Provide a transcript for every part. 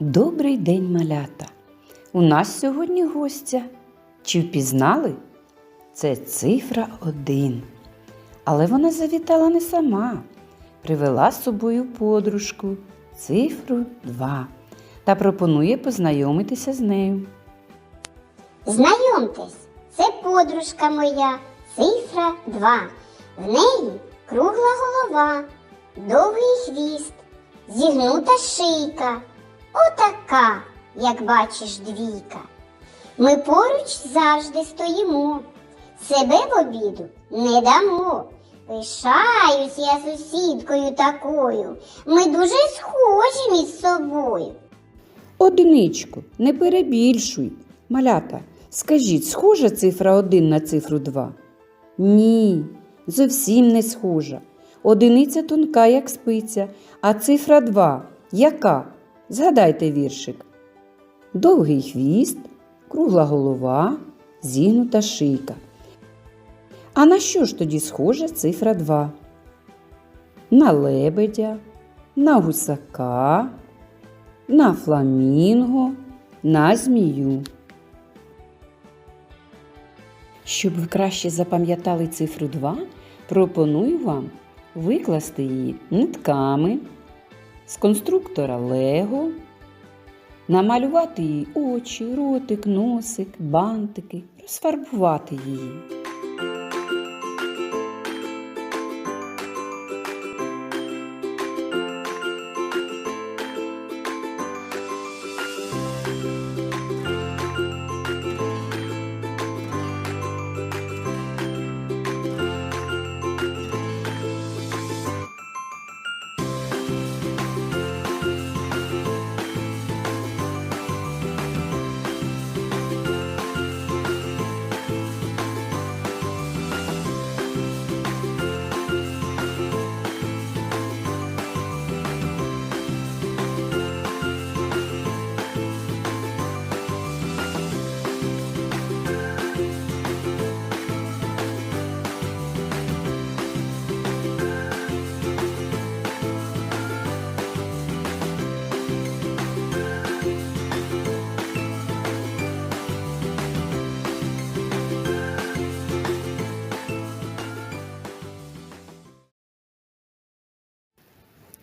Добрий день, малята! У нас сьогодні гостя. Чи впізнали? Це цифра один. Але вона завітала не сама. Привела з собою подружку, цифру 2 та пропонує познайомитися з нею. Знайомтесь, це подружка моя, цифра 2. В неї кругла голова, довгий хвіст, зігнута шийка. Отака, як бачиш, двійка. Ми поруч завжди стоїмо, себе в обіду не дамо. Пишаюсь я сусідкою такою. Ми дуже схожі між собою. Одиничку, не перебільшуй. Малята, скажіть, схожа цифра 1 на цифру 2? Ні, зовсім не схожа. Одиниця тонка, як спиця, а цифра 2 яка? Згадайте віршик. Довгий хвіст, кругла голова, зігнута шийка. А на що ж тоді схожа цифра 2? На лебедя, на гусака, на фламінго, на змію. Щоб ви краще запам'ятали цифру 2, пропоную вам викласти її нитками з конструктора Лего, намалювати їй очі, ротик, носик, бантики, розфарбувати її.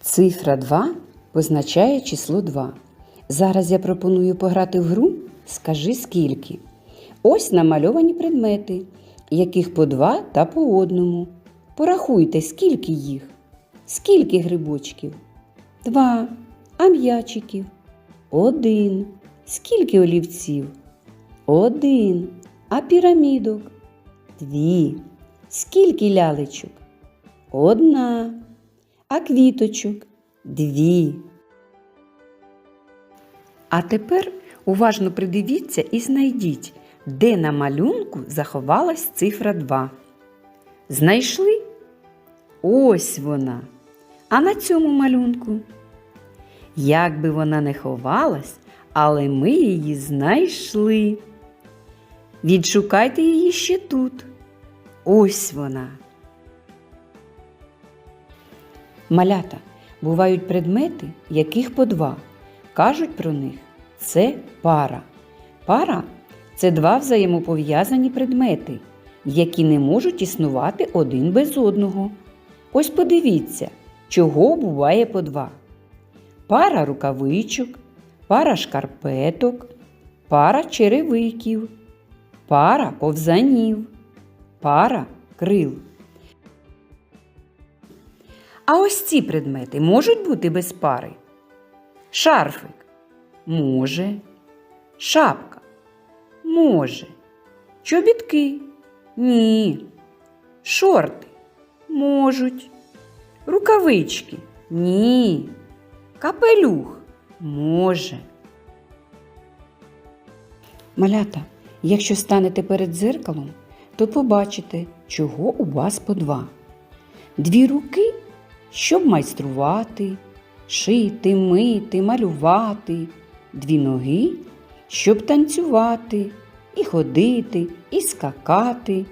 Цифра 2 позначає число 2. Зараз я пропоную пограти в гру Скажи скільки. Ось намальовані предмети, яких по два та по одному. Порахуйте, скільки їх. Скільки грибочків? Два. А м'ячиків? Один. Скільки олівців? Один. А пірамідок? Дві. Скільки лялечок? Одна. А квіточок дві. А тепер уважно придивіться і знайдіть, де на малюнку заховалась цифра 2. Знайшли? Ось вона. А на цьому малюнку. Як би вона не ховалась, але ми її знайшли. Відшукайте її ще тут. Ось вона. Малята бувають предмети, яких по два. Кажуть про них це пара. Пара це два взаємопов'язані предмети, які не можуть існувати один без одного. Ось подивіться, чого буває по два. Пара рукавичок, пара шкарпеток, пара черевиків, пара ковзанів, пара крил. А ось ці предмети можуть бути без пари? Шарфик може. Шапка може. Чобітки ні. Шорти можуть. Рукавички ні. Капелюх може. Малята, якщо станете перед дзеркалом, то побачите, чого у вас по два. Дві руки, щоб майструвати, шити, мити, малювати, дві ноги, щоб танцювати, і ходити, і скакати,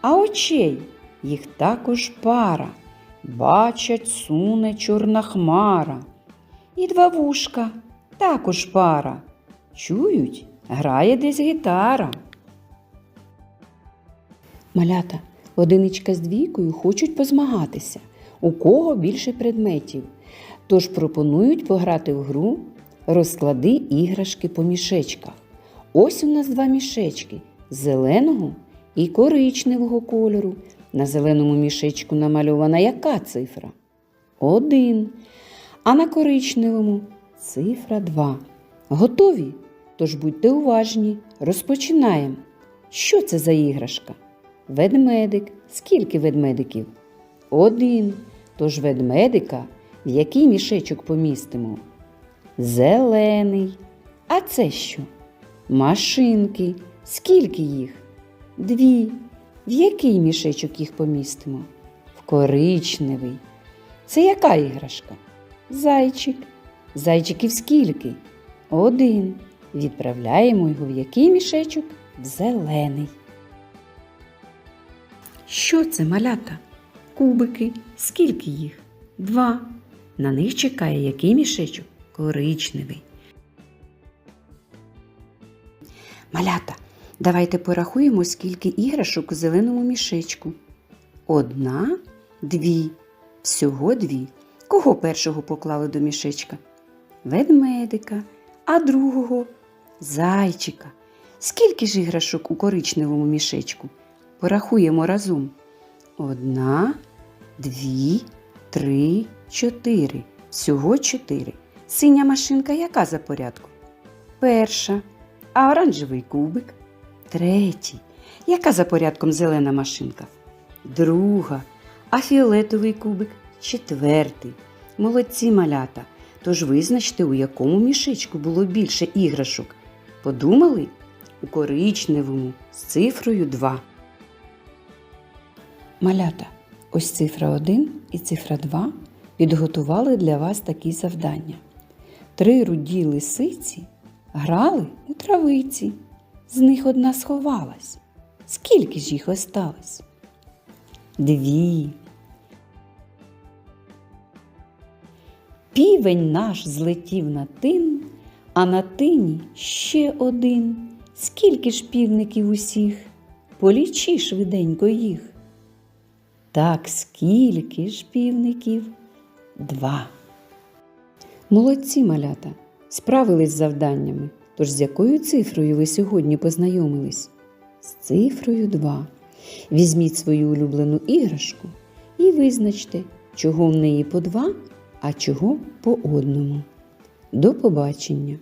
а очей їх також пара, бачать суне чорна хмара, і два вушка Також пара. Чують, грає десь гітара. Малята, одиничка з двійкою хочуть позмагатися, у кого більше предметів. Тож пропонують пограти в гру розклади іграшки по мішечках. Ось у нас два мішечки зеленого і коричневого кольору. На зеленому мішечку намальована яка цифра? Один. А на коричневому цифра 2. Готові? Тож будьте уважні. Розпочинаємо. Що це за іграшка? Ведмедик. Скільки ведмедиків? Один. Тож ведмедика в який мішечок помістимо? Зелений. А це що? Машинки. Скільки їх? Дві. В який мішечок їх помістимо? В коричневий. Це яка іграшка? Зайчик. Зайчиків скільки? Один. Відправляємо його в який мішечок? В зелений. Що це малята? Кубики. Скільки їх? Два. На них чекає який мішечок? Коричневий. Малята, давайте порахуємо, скільки іграшок у зеленому мішечку. Одна, дві. Всього дві. Кого першого поклали до мішечка? Ведмедика, а другого зайчика. Скільки ж іграшок у коричневому мішечку? Порахуємо разом. Одна, дві, три, чотири. Всього чотири. Синя машинка яка за порядку? Перша. А оранжевий кубик? Третій. Яка за порядком зелена машинка? Друга. А фіолетовий кубик? Четвертий. Молодці малята. Тож визначте, у якому мішечку було більше іграшок. Подумали? У коричневому з цифрою 2. Малята, ось цифра 1 і цифра 2 підготували для вас такі завдання. Три руді лисиці грали у травиці. З них одна сховалась. Скільки ж їх осталось? Дві. Півень наш злетів на тин, а на тині ще один. Скільки ж півників усіх? Полічи швиденько їх. Так скільки ж півників? Два. Молодці малята, справились з завданнями. Тож з якою цифрою ви сьогодні познайомились? З цифрою 2. Візьміть свою улюблену іграшку і визначте, чого в неї по два, а чого по одному. До побачення!